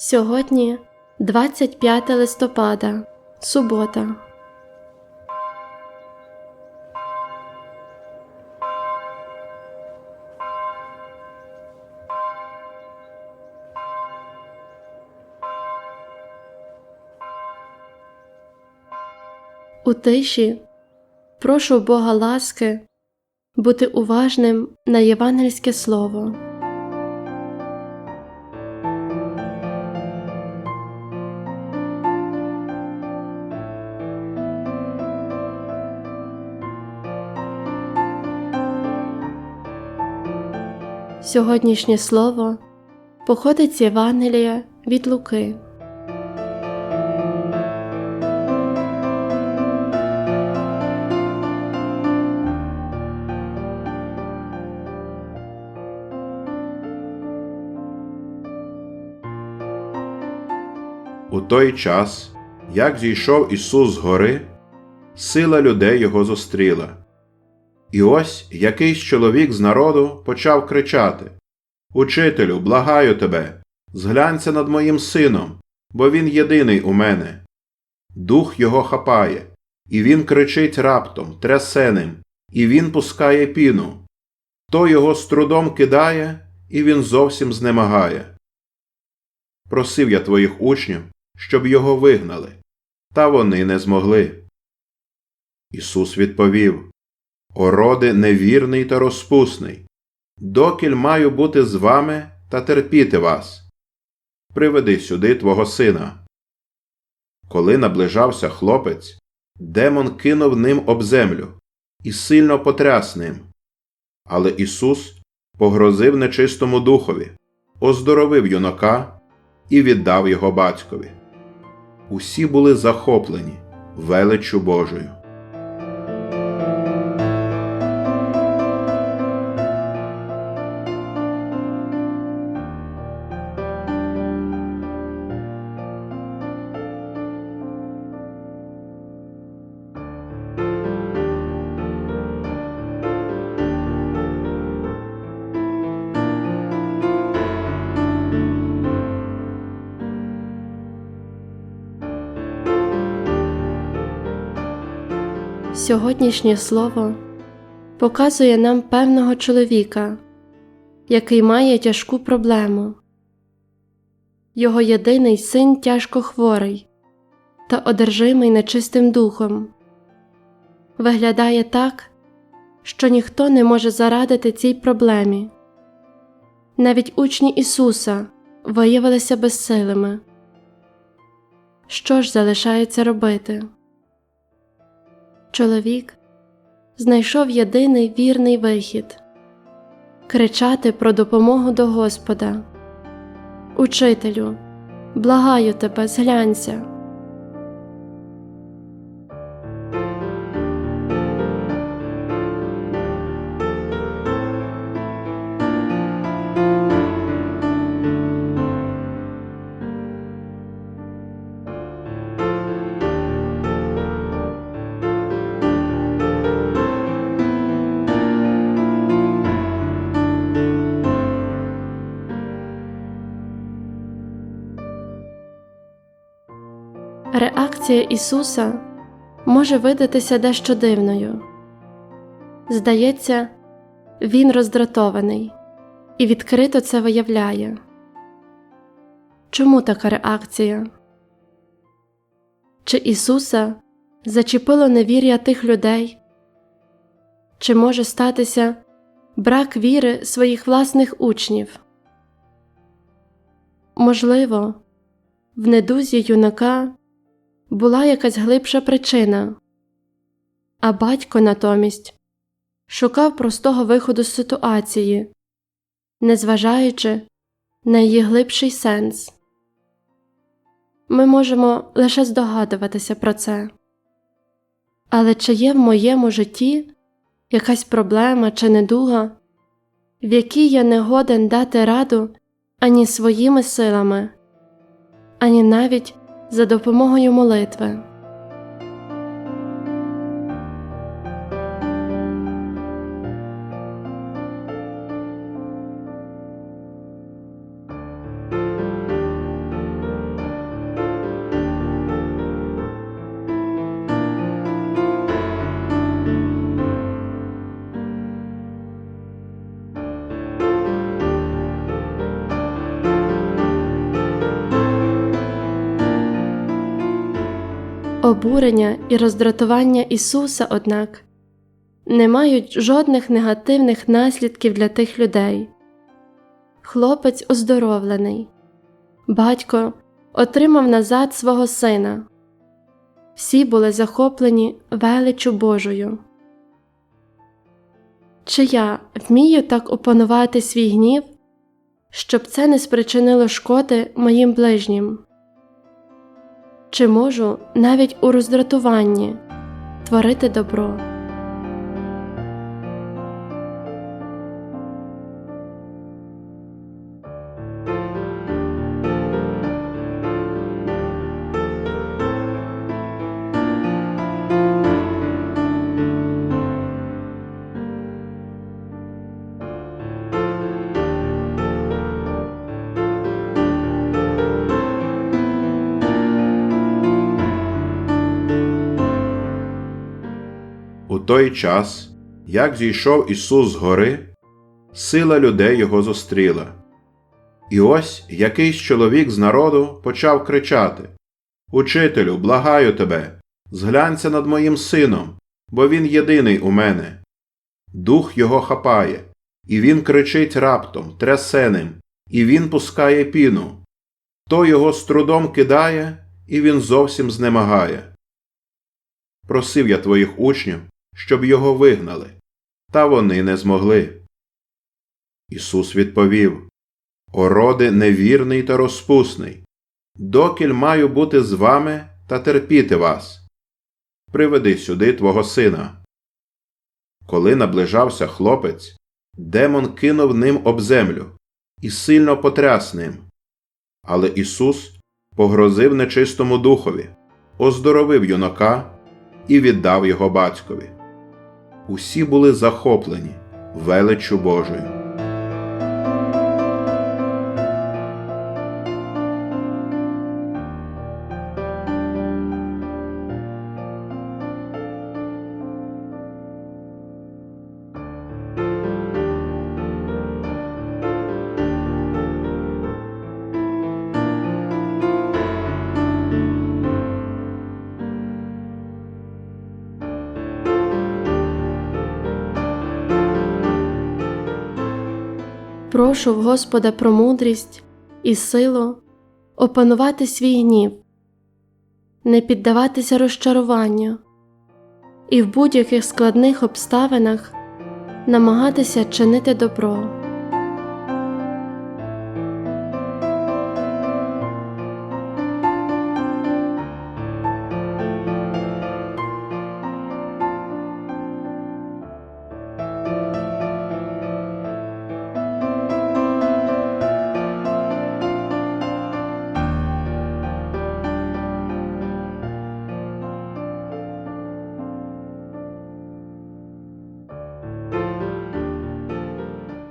Сьогодні 25 листопада, субота. У тиші прошу Бога ласки бути уважним на євангельське слово. Сьогоднішнє слово походить з Євангелія від Луки. У той час, як зійшов Ісус з гори, сила людей його зустріла. І ось якийсь чоловік з народу почав кричати Учителю, благаю тебе, зглянься над моїм сином, бо він єдиний у мене. Дух його хапає, і він кричить раптом, трясе ним, і він пускає піну. То його з трудом кидає, і він зовсім знемагає. Просив я твоїх учнів, щоб його вигнали, та вони не змогли. Ісус відповів О роди невірний та розпусний, докіль маю бути з вами та терпіти вас. Приведи сюди твого сина. Коли наближався хлопець, демон кинув ним об землю і сильно потряс ним. Але Ісус погрозив нечистому духові, оздоровив юнака і віддав його батькові. Усі були захоплені величчю Божою. Сьогоднішнє слово показує нам певного чоловіка, який має тяжку проблему. Його єдиний син тяжко хворий та одержимий нечистим духом. Виглядає так, що ніхто не може зарадити цій проблемі. Навіть учні Ісуса виявилися безсилими. Що ж залишається робити? Чоловік знайшов єдиний вірний вихід кричати про допомогу до Господа. Учителю, благаю тебе, зглянься. Реакція Ісуса може видатися дещо дивною. Здається, Він роздратований і відкрито це виявляє. Чому така реакція? Чи Ісуса зачепило невір'я тих людей? Чи може статися брак віри своїх власних учнів? Можливо, в недузі юнака була якась глибша причина, а батько натомість шукав простого виходу з ситуації, незважаючи на її глибший сенс. Ми можемо лише здогадуватися про це. Але чи є в моєму житті якась проблема чи недуга, в якій я не годен дати раду ані своїми силами, ані навіть за допомогою молитви. Обурення і роздратування Ісуса, однак, не мають жодних негативних наслідків для тих людей. Хлопець оздоровлений, батько отримав назад свого сина. Всі були захоплені величу Божою. Чи я вмію так опанувати свій гнів, щоб це не спричинило шкоди моїм ближнім? Чи можу навіть у роздратуванні творити добро? Той час, як зійшов Ісус з гори, сила людей його зустріла. І ось якийсь чоловік з народу почав кричати Учителю, благаю тебе, зглянься над моїм сином, бо він єдиний у мене. Дух його хапає, і він кричить раптом, трясе ним, і він пускає піну. То його з трудом кидає, і він зовсім знемагає. Просив я твоїх учнів, щоб його вигнали, та вони не змогли. Ісус відповів О роди невірний та розпусний, докіль маю бути з вами та терпіти вас. Приведи сюди твого сина. Коли наближався хлопець, демон кинув ним об землю і сильно потряс ним. Але Ісус погрозив нечистому духові, оздоровив юнака і віддав його батькові. Усі були захоплені величчю Божою. Прошу в Господа про мудрість і силу опанувати свій гнів, не піддаватися розчаруванню і в будь-яких складних обставинах намагатися чинити добро.